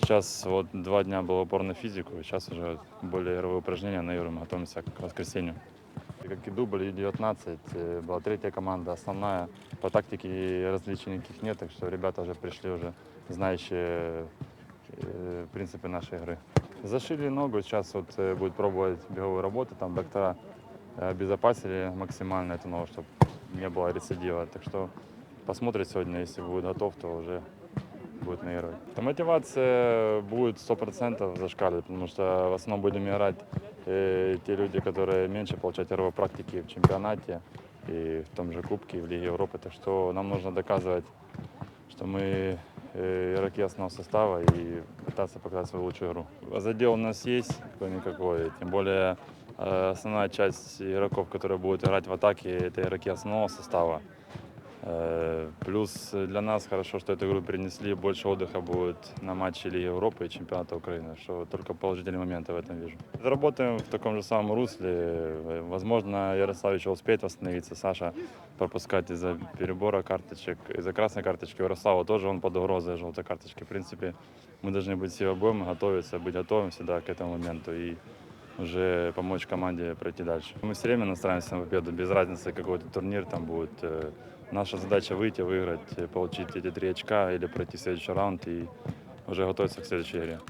Сейчас вот два дня был упор на физику, сейчас уже более игровые упражнения на мы готовимся к воскресенью. И Как и дубль, и 19, э, была третья команда, основная. По тактике различий никаких нет, так что ребята уже пришли уже знающие э, принципы нашей игры. Зашили ногу, сейчас вот э, будет пробовать беговую работу, там доктора э, обезопасили максимально эту ногу, чтобы не было рецидива. Так что посмотрит сегодня, если будет готов, то уже будет наигрывать. Да, мотивация будет 100% зашкаливать, потому что в основном будем играть э, те люди, которые меньше получают игровой практики в чемпионате и в том же Кубке, и в Лиге Европы. Так что нам нужно доказывать, что мы э, игроки основного состава и пытаться показать свою лучшую игру. Задел у нас есть какой-никакой, тем более э, основная часть игроков, которые будут играть в атаке, это игроки основного состава. Э, Плюс для нас хорошо, что эту игру перенесли, больше отдыха будет на матче Лиги Европы и чемпионата Украины, что только положительные моменты в этом вижу. Работаем в таком же самом русле. Возможно, Ярославич успеет восстановиться, Саша пропускать из-за перебора карточек, из-за красной карточки. Ярослава тоже он под угрозой желтой карточки. В принципе, мы должны быть все обоим готовиться, быть готовым всегда к этому моменту и уже помочь команде пройти дальше. Мы все время настраиваемся на победу, без разницы, какой то турнир там будет. Э, Наша задача выйти, выиграть, э, получить эти три очка или пройти следующий раунд и уже готовиться к следующей игре.